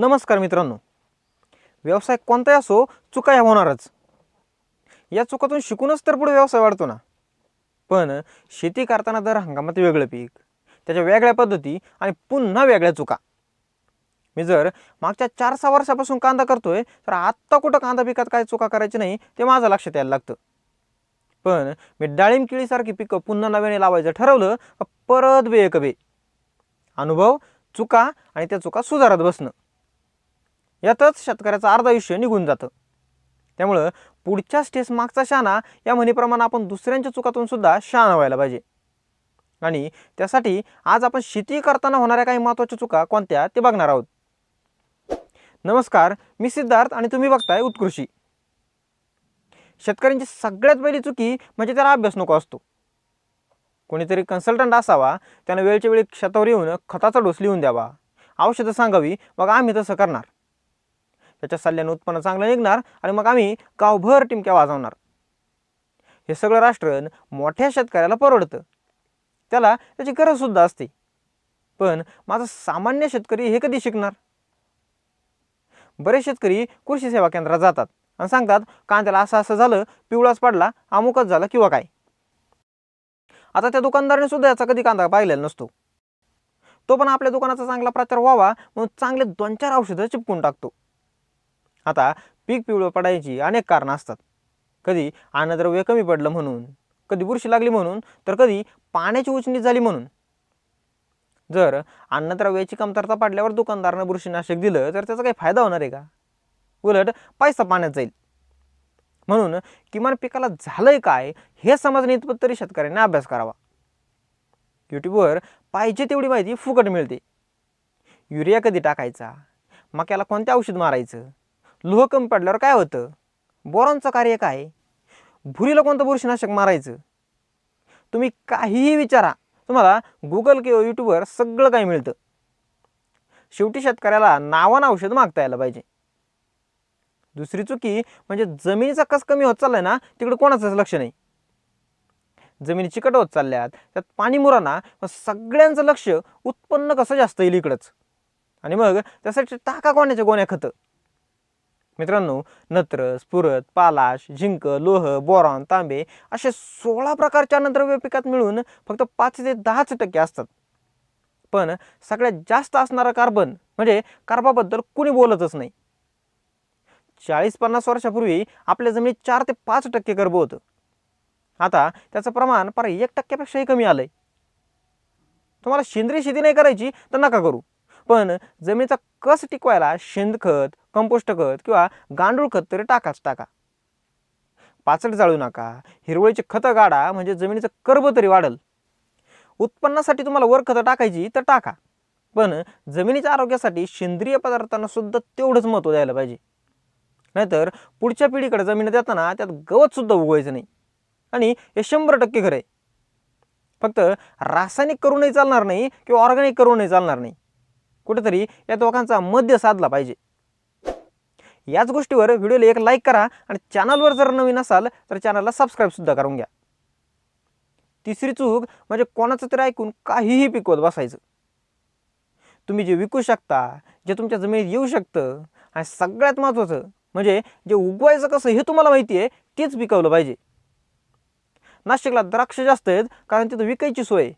नमस्कार मित्रांनो. व्यवसाय कोणताही असो चुका ह्या होणारच. या चुकातून शिकूनच तर पुढे व्यवसाय वाढतो ना. पण शेती करताना दर हंगामात वेगळं पीक त्याच्या वेगळ्या पद्धती आणि पुन्हा वेगळ्या चुका. मी जर मागच्या चार सहा वर्षापासून कांदा करतोय तर आत्ता कुठं कांदा पिकात काय चुका करायची नाही ते माझं लक्षात यायला लागतं. पण मी डाळिंब केळीसारखी पिकं पुन्हा नव्याने लावायचं ठरवलं परत बे एक बे अनुभव चुका आणि त्या चुका सुधारत बसणं. यातच शेतकऱ्याचं अर्ध आयुष्य निघून जातं. त्यामुळं पुढच्या स्टेस मागचा शहाणा या म्हणीप्रमाणे आपण दुसऱ्यांच्या चुकातून सुद्धा शहाणा व्हायला पाहिजे. आणि त्यासाठी आज आपण शेती करताना होणाऱ्या काही महत्त्वाच्या चुका कोणत्या ते बघणार आहोत. नमस्कार मी सिद्धार्थ आणि तुम्ही बघताय उत्कृषी शेतकऱ्यांची सगळ्यात पहिली चुकी म्हणजे त्याला अभ्यास नको असतो. कोणीतरी कन्सल्टंट असावा त्यानं वेळच्या वेळी शेतावर येऊन खताचा डोस लिहून द्यावा. औषधं सांगावी मग आम्ही तसं करणार. त्याच्या सल्ल्यानं उत्पन्न चांगलं निघणार आणि मग आम्ही गावभर टिमक्या वाजवणार. हे सगळं राष्ट्रण मोठ्या शेतकऱ्याला परवडतं. त्याला त्याची गरजसुद्धा असते. पण माझा सामान्य शेतकरी हे कधी शिकणार? बरेच शेतकरी कृषी सेवा केंद्रात जातात आणि सांगतात कांद्याला असं असं झालं पिवळाच पडला अमुकच झालं किंवा काय? आता त्या दुकानदाराने सुद्धा याचा कधी कांदा पाहिलेला नसतो. तो पण आपल्या दुकानाचा चांगला प्रचार व्हावा म्हणून चांगले दोन चार औषधं चिपकून टाकतो. आता पीक पिवळं पडायची अनेक कारणं असतात. कधी अन्नद्रव्य कमी पडलं म्हणून कधी बुरशी लागली म्हणून तर कधी पाण्याची उचणी झाली म्हणून. जर अन्नद्रव्याची कमतरता पडल्यावर दुकानदारानं बुरशीनाशक दिलं तर त्याचा काही फायदा होणार आहे का? उलट पैसा पाण्यात जाईल. म्हणून किमान पिकाला झालंय काय हे समजणे इतपत तरी शेतकऱ्यांनी अभ्यास करावा. यूट्यूबवर पाहिजे तेवढी माहिती फुकट मिळते. युरिया कधी टाकायचा? मक्याला कोणते औषध मारायचं? लोह कमी पडल्यावर काय होतं? बोरॉनचं कार्य काय? भुरीला कोणतं बुरशीनाशक मारायचं? तुम्ही काहीही विचारा. तुम्हाला गुगल किंवा यूट्यूबवर सगळं काही मिळतं. शेवटी शेतकऱ्याला नावानं औषध मागता यायला पाहिजे. दुसरी चुकी म्हणजे जमिनीचा कस कमी होत चाललाय ना तिकडे कोणाचंच लक्ष नाही. जमिनी चिकट होत चालल्यात. त्यात पाणी मुराना मग सगळ्यांचं लक्ष उत्पन्न कसं जास्त येईल इकडंच? आणि मग त्यासाठी टाका कोणाच्या गोण्या खतं? मित्रांनो नत्र स्फुरत पालाश झिंक लोह बोरॉन तांबे असे सोळा प्रकारच्या अन्नद्रव्य पिकात मिळून फक्त पाच ते दहाच टक्के असतात. पण सगळ्यात जास्त असणारं कार्बन म्हणजे कार्बाबद्दल कुणी बोलतच नाही. चाळीस पन्नास वर्षापूर्वी आपल्या जमिनीत चार ते पाच टक्के कर्ब होतं. आता त्याचं प्रमाण फार एक टक्क्यापेक्षाही कमी आलं आहे तुम्हाला सेंद्रिय शेती नाही करायची तर नका करू. पण जमिनीचा कस टिकवायला शेणखत कंपोस्ट खत किंवा गांडूळ खत तरी टाकाच टाका. पाचट जाळू नका. हिरवळीचे खतं गाडा म्हणजे जमिनीचं कर्ब तरी वाढल. उत्पन्नासाठी तुम्हाला वर खतं टाकायची तर टाका. पण जमिनीच्या आरोग्यासाठी सेंद्रिय पदार्थांना सुद्धा तेवढंच महत्त्व द्यायला पाहिजे. नाहीतर पुढच्या पिढीकडे जमीन देताना त्यात गवत सुद्धा उगवायचं नाही. आणि हे शंभर टक्के खरं आहे फक्त रासायनिक करूनही चालणार नाही किंवा ऑर्गॅनिक करूनही चालणार नाही. कुठेतरी या दोघांचा मध्य साधला पाहिजे. याच गोष्टीवर व्हिडिओला एक लाईक करा आणि चॅनलवर जर नवीन असाल तर चॅनलला सबस्क्राईबसुद्धा करून घ्या. तिसरी चूक म्हणजे कोणाचं तरी ऐकून काहीही पिकवत बसायचं. तुम्ही जे विकू शकता जे तुमच्या जमिनीत येऊ शकतं आणि सगळ्यात महत्त्वाचं म्हणजे जे उगवायचं कसं हे तुम्हाला माहिती आहे तेच पिकवलं पाहिजे. नाशिकला द्राक्ष जास्त आहेत कारण तिथं विकायची सोय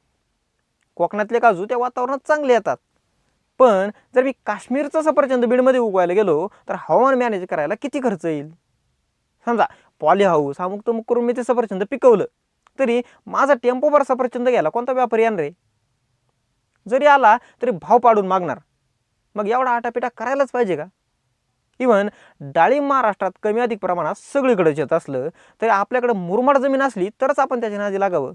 कोकणातले काजू त्या वातावरणात चांगले येतात. पण जर मी काश्मीरचं सफरचंद बीडमध्ये उगवायला गेलो तर हवामान मॅनेज करायला किती खर्च येईल? समजा पॉली हाऊस हा मुक्त मुक करून मी ते सफरचंद पिकवलं तरी माझा टेम्पोभर सफरचंद घ्यायला कोणता व्यापारी आणणार जरी आला तरी भाव पाडून मागणार. मग एवढा आटापिटा करायलाच पाहिजे का? इवन डाळिंब महाराष्ट्रात कमी अधिक प्रमाणात सगळीकडे येत असलं तरी आपल्याकडे मुरमाड जमीन असली तरच आपण त्याच्या नादी लागावं.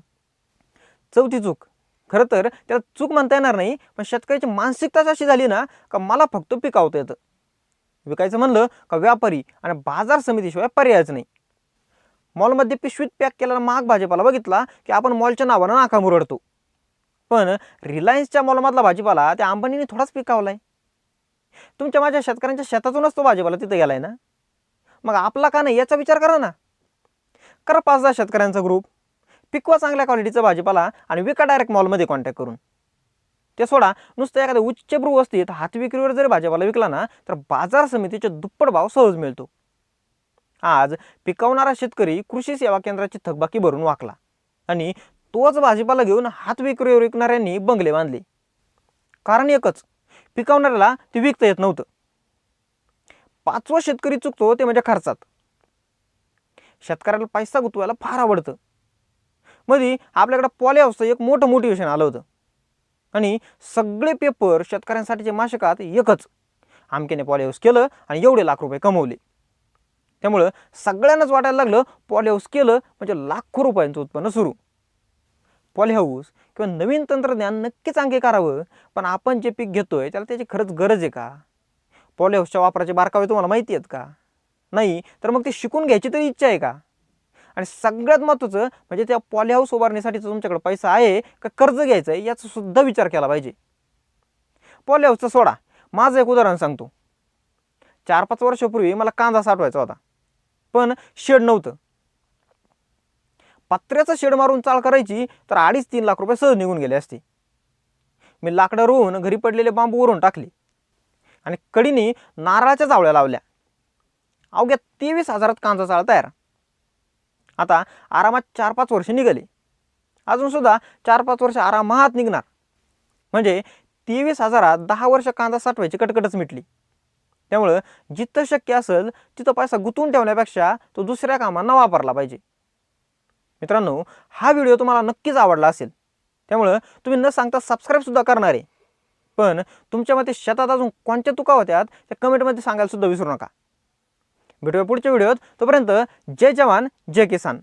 चौथी चूक. खरं तर त्याला चूक म्हणता येणार नाही पण शेतकऱ्याची मानसिकताच अशी झाली ना का मला फक्त पिकावता येतं. विकायचं म्हणलं का व्यापारी आणि बाजार समितीशिवाय पर्यायच नाही. मॉलमध्ये पिशवीत पॅक केलेला महाग भाजीपाला बघितला की आपण मॉलच्या नावानं नाका मुरडतो पण रिलायन्सच्या मॉलमधला भाजीपाला त्या अंबानीने थोडाच पिकावला आहे तुमच्या माझ्या शेतकऱ्यांच्या शेतातूनच तो भाजीपाला तिथे आहे ना? मग आपला का नाही याचा विचार करा ना. करा पाच दहा शेतकऱ्यांचा ग्रुप पिकवा चांगल्या क्वालिटीचा भाजीपाला आणि विका डायरेक्ट मॉलमध्ये कॉन्टॅक्ट करून. ते सोडा नुसतं एखाद्या उच्चभ्रू वस्तीत हातविक्रीवर जरी भाजीपाला विकला ना तर बाजार समितीचे दुप्पट भाव सहज मिळतो. आज पिकवणारा शेतकरी कृषी सेवा केंद्राची थकबाकी भरून वाकला आणि तोच भाजीपाला घेऊन हात विक्रीवर विकणाऱ्यांनी बंगले बांधले. कारण एकच पिकवणाऱ्याला ते विकता येत नव्हतं. पाचवा शेतकरी चुकतो ते म्हणजे खर्चात. शेतकऱ्याला पैसा गुतवायला फार आवडतं. मध्ये आपल्याकडं पॉली हाऊसचं एक मोठं मोटिवेशन आलं होतं. आणि सगळे पेपर शेतकऱ्यांसाठीचे मासिकात एकच. आमक्याने पॉली हाऊस केलं आणि एवढे लाख रुपये कमवले. त्यामुळं सगळ्यांनाच वाटायला लागलं पॉली हाऊस केलं म्हणजे लाखो रुपयांचं उत्पन्न सुरू. पॉली हाऊस किंवा नवीन तंत्रज्ञान नक्कीच अंगे करावं पण आपण जे पीक घेतोय त्याला त्याची खरंच गरज आहे का? पॉली हाऊसच्या वापराचे बारकावे तुम्हाला माहिती आहेत का? नाही तर मग ते शिकून घ्यायची तरी इच्छा आहे का? आणि सगळ्यात महत्त्वाचं म्हणजे त्या पॉलीहाऊस उभारणीसाठीचा तुमच्याकडे पैसा आहे का कर्ज घ्यायचं आहे याचा सुद्धा विचार केला पाहिजे. पॉलीहाऊसचा सोडा. माझं एक उदाहरण सांगतो. चार पाच वर्षापूर्वी मला कांदा साठवायचा होता. पण शेड नव्हतं. पत्र्याचं शेड मारून चाळ करायची तर अडीच तीन लाख रुपये सहज निघून गेले असते. मी लाकडं रोवून घरी पडलेले बांबू वरून टाकले. आणि कडीने नारळाच्या जावळ्या लावल्या. अवघ्या तेवीस हजारात कांदा चाळ तयार. आता आरामात चार पाच वर्ष निघाले. अजूनसुद्धा चार पाच वर्ष आरामात निघणार. म्हणजे तेवीस हजारात दहा वर्ष कांदा साठवायची कटकटच मिटली. त्यामुळं जिथं शक्य असेल तिथं पैसा गुंतवून ठेवण्यापेक्षा तो दुसऱ्या कामांना वापरला पाहिजे. मित्रांनो हा व्हिडिओ तुम्हाला नक्कीच आवडला असेल. त्यामुळं तुम्ही न सांगता सबस्क्राईबसुद्धा करणार आहे. पण तुमच्या मते शेतात अजून कोणत्या तुका होत्यात त्या कमेंटमध्ये सांगायला सुद्धा विसरू नका. भेटूया पुढच्या व्हिडिओत. तोपर्यंत जय जवान जय किसान.